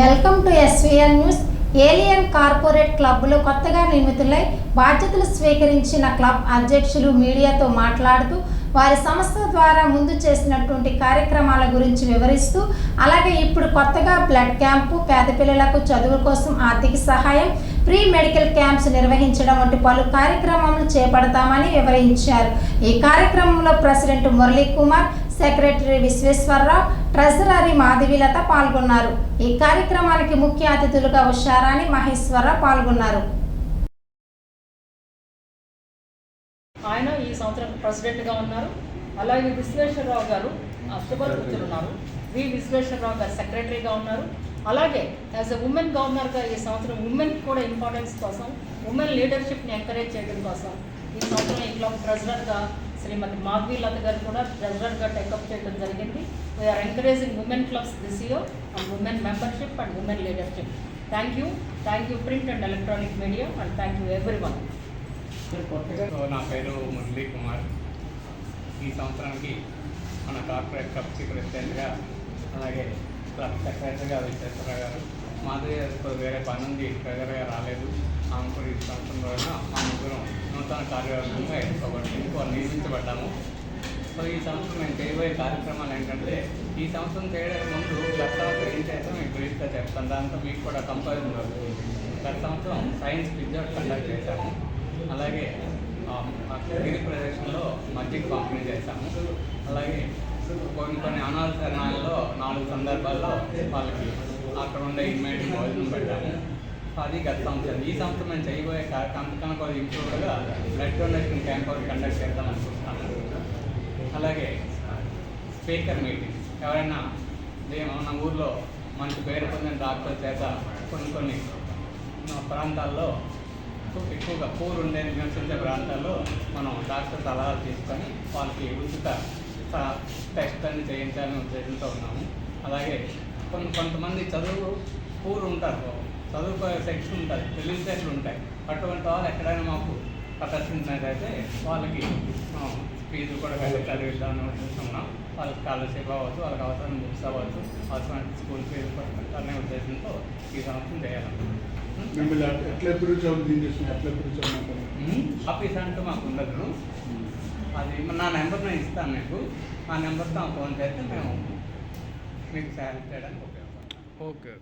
Welcome to SVN news. Alien corporate క్లబ్లో కొత్తగా నియమితులై బాధ్యతలు స్వీకరించిన క్లబ్ అధ్యక్షులు మీడియాతో మాట్లాడుతూ వారి సంస్థ ద్వారా ముందు చేసినటువంటి కార్యక్రమాల గురించి వివరిస్తూ అలాగే ఇప్పుడు కొత్తగా బ్లడ్ క్యాంపు పేద పిల్లలకు చదువు కోసం ఆర్థిక సహాయం ప్రీ మెడికల్ క్యాంప్స్ నిర్వహించడం వంటి పలు కార్యక్రమాలను చేపడతామని వివరించారు. ఈ కార్యక్రమంలో president Murali Kumar secretary Visweswara Rao treasury Madhavi Latha పాల్గొన్నారు. ఈ కార్యక్రమానికి ముఖ్య అతిథులుగా ఉషారాణి మహేశ్వరరావు పాల్గొన్నారు. ఆయన ఈ సంవత్సరం ప్రెసిడెంట్గా ఉన్నారు. అలాగే విశ్వేశ్వరరావు గారు అష్టపతులు ఉన్నారు. వి. విశ్వేశ్వరరావు గారు సెక్రటరీగా ఉన్నారు. అలాగే యాజ్ ఎ ఉమెన్ గవర్నర్గా ఈ సంవత్సరం ఉమెన్ కూడా ఇంపార్టెన్స్ కోసం ఉమెన్ లీడర్షిప్ని ఎంకరేజ్ చేయడం కోసం ఈ సంవత్సరం ఇంట్లో ప్రెసిడెంట్గా శ్రీమతి మాధవీ లత గారు కూడా ట్రెజరర్గా టేకప్ చేయడం జరిగింది. We're encouraging women clubs this year and women membership and women leadership thank you thank you print and electronic media and thank you everyone నా పేరు మురళీ కుమార్. ఈ సంవత్సరానికి మన కార్పొరేట్ క్లబ్కి ప్రెసిడెంట్గా అలాగే క్లబ్ సెక్రటరీగా విశ్వేశ్వర గారు. మాధవి గారు వేరే పని ఉంది ట్రెజర్గా రాలేదు. ఆమె కూడా ఈ సంవత్సరం వలన నూతన కార్యవర్గంగా ఎన్నుకోబడి వాళ్ళు నియమించబడ్డాము. సో ఈ సంవత్సరం మేము చేయబోయే కార్యక్రమాలు ఏంటంటే ఈ సంవత్సరం చేయడానికి ముందు గత సంవత్సరం ఏం చేస్తాం మీకు బ్రీఫ్గా చెప్తాను. దాంతో మీకు కూడా కంపారిజన్ అవుతుంది గత సంవత్సరం సైన్స్ పిజ్జా కండక్ట్ చేశాము. అలాగే గిరి ప్రదేశంలో మజ్జిగ పంపిణీ చేశాము. అలాగే కొన్ని కొన్ని అనాథరణాలలో నాలుగు సందర్భాల్లో వాళ్ళకి అక్కడ ఉండే ఇన్మేట్ భోజనం పెట్టాము. అది గత సంవత్సరం. ఈ సంవత్సరం నేను చేయబోయే కార్యక్రమం కనుక ఇంప్రూవ్గా బ్లడ్ డొనేషన్ క్యాంప్ ఒకటి కండక్ట్ చేద్దాం అనుకుంటున్నాను. అలాగే స్పీకర్ మీటింగ్. ఎవరైనా మన ఊర్లో మంచి పేరు పొందిన డాక్టర్ చేత కొన్ని కొన్ని ప్రాంతాల్లో ఎక్కువగా పూర్ ఉండే నివసించే ప్రాంతాల్లో మనం డాక్టర్ సలహాలు తీసుకొని వాళ్ళకి ఉచిత టెస్ట్ అని చేయించాలని ఉద్దేశంతో ఉన్నాము. అలాగే కొన్ని కొంతమంది చదువు పూర్ ఉంటారు. చదువుకోే సెక్షన్ ఉంటుంది తెలివితేటలు ఉంటాయి. అటువంటి వాళ్ళు ఎక్కడైనా మాకు ప్రదర్శించినట్లయితే వాళ్ళకి ఫీజు కూడా కట్టి చదివిద్దామని ఉద్దేశంలో వాళ్ళకి స్కాలర్షిప్ అవ్వచ్చు వాళ్ళకి అవసరం బుక్స్ అవ్వచ్చు అవసరమైన స్కూల్ ఫీజు కూడా కట్టాలనే ఉద్దేశంతో ఈ సంవత్సరం చేయాలనుకుంటున్నాం ఆఫీస్ అంటూ మాకు ఉండదు. అది నా నెంబర్ నేను ఇస్తాను మీకు. ఆ నెంబర్తో ఫోన్ చేస్తే మేము మీకు శాలరీ చేయడానికి ఉపయోగపడతాం ఓకే